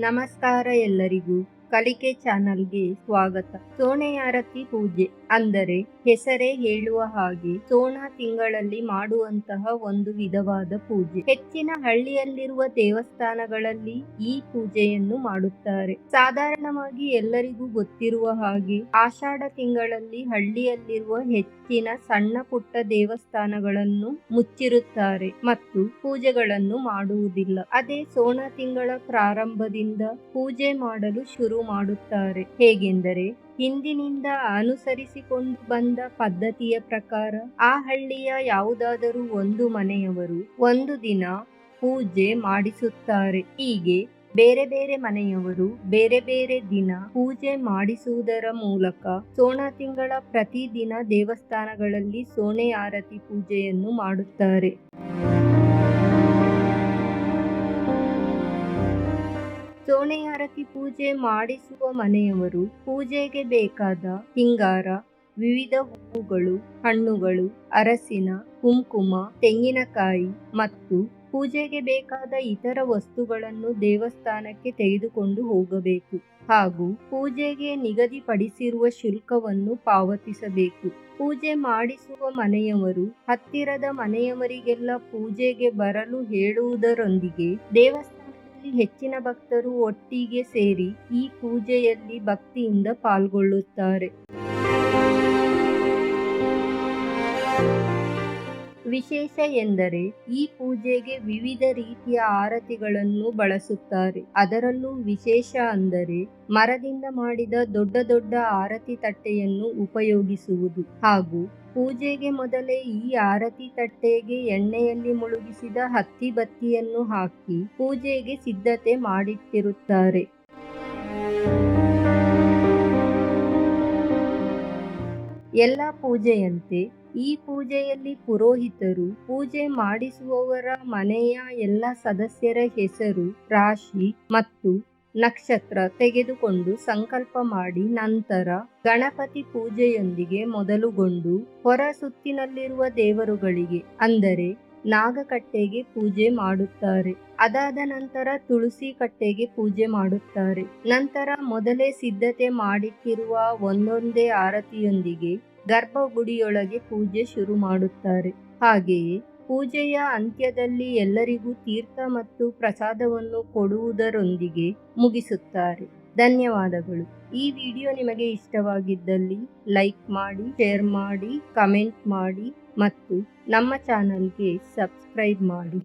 ನಮಸ್ಕಾರ ಎಲ್ಲರಿಗೂ ಕಲಿಕೆ ಚಾನಲ್ಗೆ ಸ್ವಾಗತ. ಸೋಣೆಯಾರತಿ ಪೂಜೆ. ಅಂದರೆ ಹೆಸರೇ ಹೇಳುವ ಹಾಗೆ ಸೋಣ ತಿಂಗಳಲ್ಲಿ ಮಾಡುವಂತಹ ಒಂದು ವಿಧವಾದ ಪೂಜೆ. ಹೆಚ್ಚಿನ ಹಳ್ಳಿಯಲ್ಲಿರುವ ದೇವಸ್ಥಾನಗಳಲ್ಲಿ ಈ ಪೂಜೆಯನ್ನು ಮಾಡುತ್ತಾರೆ. ಸಾಧಾರಣವಾಗಿ ಎಲ್ಲರಿಗೂ ಗೊತ್ತಿರುವ ಹಾಗೆ ಆಷಾಢ ತಿಂಗಳಲ್ಲಿ ಹಳ್ಳಿಯಲ್ಲಿರುವ ಹೆಚ್ಚಿನ ಸಣ್ಣ ಪುಟ್ಟ ದೇವಸ್ಥಾನಗಳನ್ನು ಮುಚ್ಚಿರುತ್ತಾರೆ ಮತ್ತು ಪೂಜೆಗಳನ್ನು ಮಾಡುವುದಿಲ್ಲ. ಅದೇ ಸೋಣ ತಿಂಗಳ ಪ್ರಾರಂಭದಿಂದ ಪೂಜೆ ಮಾಡಲು ಶುರು ಮಾಡುತ್ತಾರೆ. ಹೇಗೆಂದರೆ ಹಿಂದಿನಿಂದ ಅನುಸರಿಸಿಕೊಂಡು ಬಂದ ಪದ್ಧತಿಯ ಪ್ರಕಾರ ಆ ಹಳ್ಳಿಯ ಯಾವುದಾದರೂ ಒಂದು ಮನೆಯವರು ಒಂದು ದಿನ ಪೂಜೆ ಮಾಡಿಸುತ್ತಾರೆ. ಹೀಗೆ ಬೇರೆ ಬೇರೆ ಮನೆಯವರು ಬೇರೆ ಬೇರೆ ದಿನ ಪೂಜೆ ಮಾಡಿಸುವುದರ ಮೂಲಕ ಸೋಣ ತಿಂಗಳ ಪ್ರತಿದಿನ ದೇವಸ್ಥಾನಗಳಲ್ಲಿ ಸೋಣೆ ಆರತಿ ಪೂಜೆಯನ್ನು ಮಾಡುತ್ತಾರೆ. ಸೋಣೆಯಾರತಿ ಪೂಜೆ ಮಾಡಿಸುವ ಮನೆಯವರು ಪೂಜೆಗೆ ಬೇಕಾದ ಹಿಂಗಾರ, ವಿವಿಧ ಹೂವುಗಳು, ಹಣ್ಣುಗಳು, ಅರಸಿನ, ಕುಂಕುಮ, ತೆಂಗಿನಕಾಯಿ ಮತ್ತು ಪೂಜೆಗೆ ಬೇಕಾದ ಇತರ ವಸ್ತುಗಳನ್ನು ದೇವಸ್ಥಾನಕ್ಕೆ ತೆಗೆದುಕೊಂಡು ಹೋಗಬೇಕು ಹಾಗೂ ಪೂಜೆಗೆ ನಿಗದಿಪಡಿಸಿರುವ ಶುಲ್ಕವನ್ನು ಪಾವತಿಸಬೇಕು. ಪೂಜೆ ಮಾಡಿಸುವ ಮನೆಯವರು ಹತ್ತಿರದ ಮನೆಯವರಿಗೆಲ್ಲ ಪೂಜೆಗೆ ಬರಲು ಹೇಳುವುದರೊಂದಿಗೆ ದೇವಸ್ಥಾನದಲ್ಲಿ ಹೆಚ್ಚಿನ ಭಕ್ತರು ಒಟ್ಟಿಗೆ ಸೇರಿ ಈ ಪೂಜೆಯಲ್ಲಿ ಭಕ್ತಿಯಿಂದ ಪಾಲ್ಗೊಳ್ಳುತ್ತಾರೆ. ವಿಶೇಷ ಎಂದರೆ ಈ ಪೂಜೆಗೆ ವಿವಿಧ ರೀತಿಯ ಆರತಿಗಳನ್ನು ಬಳಸುತ್ತಾರೆ. ಅದರಲ್ಲೂ ವಿಶೇಷ ಅಂದರೆ ಮರದಿಂದ ಮಾಡಿದ ದೊಡ್ಡ ದೊಡ್ಡ ಆರತಿ ತಟ್ಟೆಯನ್ನು ಉಪಯೋಗಿಸುವುದು ಹಾಗೂ ಪೂಜೆಗೆ ಮೊದಲೇ ಈ ಆರತಿ ತಟ್ಟೆಗೆ ಎಣ್ಣೆಯಲ್ಲಿ ಮುಳುಗಿಸಿದ ಹತ್ತಿ ಬತ್ತಿಯನ್ನು ಹಾಕಿ ಪೂಜೆಗೆ ಸಿದ್ಧತೆ ಮಾಡಿಟ್ಟಿರುತ್ತಾರೆ. ಎಲ್ಲ ಪೂಜೆಯಂತೆ ಈ ಪೂಜೆಯಲ್ಲಿ ಪುರೋಹಿತರು ಪೂಜೆ ಮಾಡಿಸುವವರ ಮನೆಯ ಎಲ್ಲ ಸದಸ್ಯರ ಹೆಸರು ರಾಶಿ ಮತ್ತು ನಕ್ಷತ್ರ ತೆಗೆದುಕೊಂಡು ಸಂಕಲ್ಪ ಮಾಡಿ ನಂತರ ಗಣಪತಿ ಪೂಜೆಯೊಂದಿಗೆ ಮೊದಲುಗೊಂಡು ಹೊರ ಸುತ್ತಿನಲ್ಲಿರುವ ದೇವರುಗಳಿಗೆ, ಅಂದರೆ ನಾಗಕಟ್ಟೆಗೆ ಪೂಜೆ ಮಾಡುತ್ತಾರೆ. ಅದಾದ ನಂತರ ತುಳಸಿ ಕಟ್ಟೆಗೆ ಪೂಜೆ ಮಾಡುತ್ತಾರೆ. ನಂತರ ಮೊದಲೇ ಸಿದ್ಧತೆ ಮಾಡಿಟ್ಟಿರುವ ಒಂದೊಂದೇ ಆರತಿಯೊಂದಿಗೆ ಗರ್ಭಗುಡಿಯೊಳಗೆ ಪೂಜೆ ಶುರು ಮಾಡುತ್ತಾರೆ. ಹಾಗೆಯೇ ಪೂಜೆಯ ಅಂತ್ಯದಲ್ಲಿ ಎಲ್ಲರಿಗೂ ತೀರ್ಥ ಮತ್ತು ಪ್ರಸಾದವನ್ನು ಕೊಡುವುದರೊಂದಿಗೆ ಮುಗಿಸುತ್ತಾರೆ. ಧನ್ಯವಾದಗಳು. ಈ ವಿಡಿಯೋ ನಿಮಗೆ ಇಷ್ಟವಾಗಿದ್ದಲ್ಲಿ ಲೈಕ್ ಮಾಡಿ, ಶೇರ್ ಮಾಡಿ, ಕಮೆಂಟ್ ಮಾಡಿ ಮತ್ತು ನಮ್ಮ ಚಾನಲ್ಗೆ ಸಬ್ಸ್ಕ್ರೈಬ್ ಮಾಡಿ.